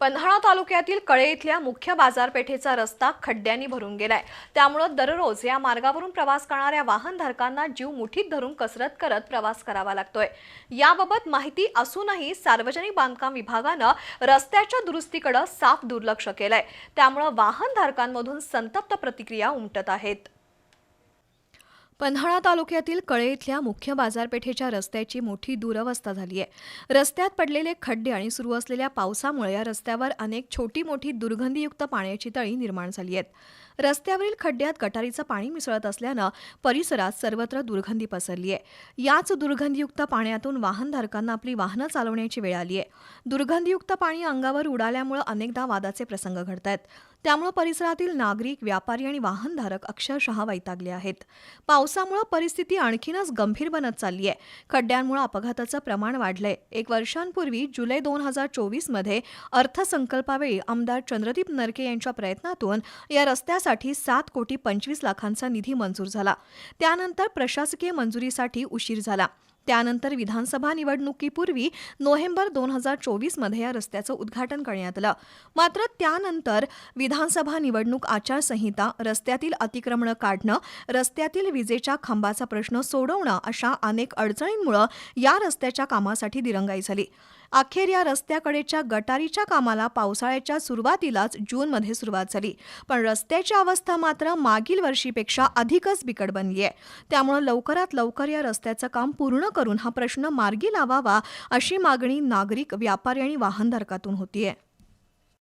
पन्हाळा तालुक्यातील कळे इथल्या मुख्य बाजारपेठेचा रस्ता खड्ड्यांनी भरून गेलाय. त्यामुळं दररोज या मार्गावरून प्रवास करणाऱ्या वाहनधारकांना जीव मुठीत धरून कसरत करत प्रवास करावा लागतोय. याबाबत माहिती असूनही सार्वजनिक बांधकाम विभागानं रस्त्याच्या दुरुस्तीकडे साफ दुर्लक्ष केलंय. त्यामुळं वाहनधारकांमधून संतप्त प्रतिक्रिया उमटत आहेत. पन्हाळा तालुक्यातील कळे इथल्या मुख्य बाजारपेठेच्या रस्त्याची मोठी दुरवस्था झाली आहे. रस्त्यात पडलेले खड्डे आणि सुरू असलेल्या पावसामुळे या रस्त्यावर अनेक छोटी मोठी दुर्गंधीयुक्त पाण्याची तळी निर्माण झाली आहेत. रस्त्यावरील खड्ड्यात गटारीचं पाणी मिसळत असल्यानं परिसरात सर्वत्र दुर्गंधी पसरली आहे. याच दुर्गंधीयुक्त पाण्यातून वाहनधारकांना आपली वाहनं चालवण्याची वेळ आली आहे. दुर्गंधीयुक्त पाणी अंगावर उडाल्यामुळे अनेकदा वादाचे प्रसंग घडत आहेत त्यामुळे परिसरातील नागरिक व्यापारी आणि वाहनधारक अक्षरशः वैतागले आहेत. पावसामुळे परिस्थिती आणखीनच गंभीर बनत चालली आहे खड्ड्यांमुळे अपघाताचं प्रमाण वाढलंय. एक वर्षांपूर्वी जुलै दोन हजार चोवीसमध्ये अर्थसंकल्पावेळी आमदार चंद्रदीप नरके यांच्या प्रयत्नातून या रस्त्यासाठी सात कोटी पंचवीस लाखांचा निधी मंजूर झाला. त्यानंतर प्रशासकीय मंजुरीसाठी उशीर झाला. त्यानंतर विधानसभा निवडणुकीपूर्वी नोव्हेंबर दोन हजार चोवीसमध्ये या रस्त्याचं उद्घाटन करण्यात आलं. मात्र त्यानंतर विधानसभा निवडणूक आचारसंहिता रस्त्यातील अतिक्रमणं काढणं रस्त्यातील विजेच्या खांबाचा प्रश्न सोडवणं अशा अनेक अडचणींमुळं या रस्त्याच्या कामासाठी दिरंगाई झाली. अखेर या रस्त्याकडेच्या गटारीच्या कामाला पावसाळ्याच्या सुरुवातीलाच जूनमध्ये सुरुवात झाली. पण रस्त्याची अवस्था मात्र मागील वर्षीपेक्षा अधिकच बिकट बनली आहे. त्यामुळे लवकरात लवकर या रस्त्याचं काम पूर्ण करून हा प्रश्न मार्गी लावावा अशी मागणी नागरिक व्यापारी आणि वाहनधारकातून होतीये.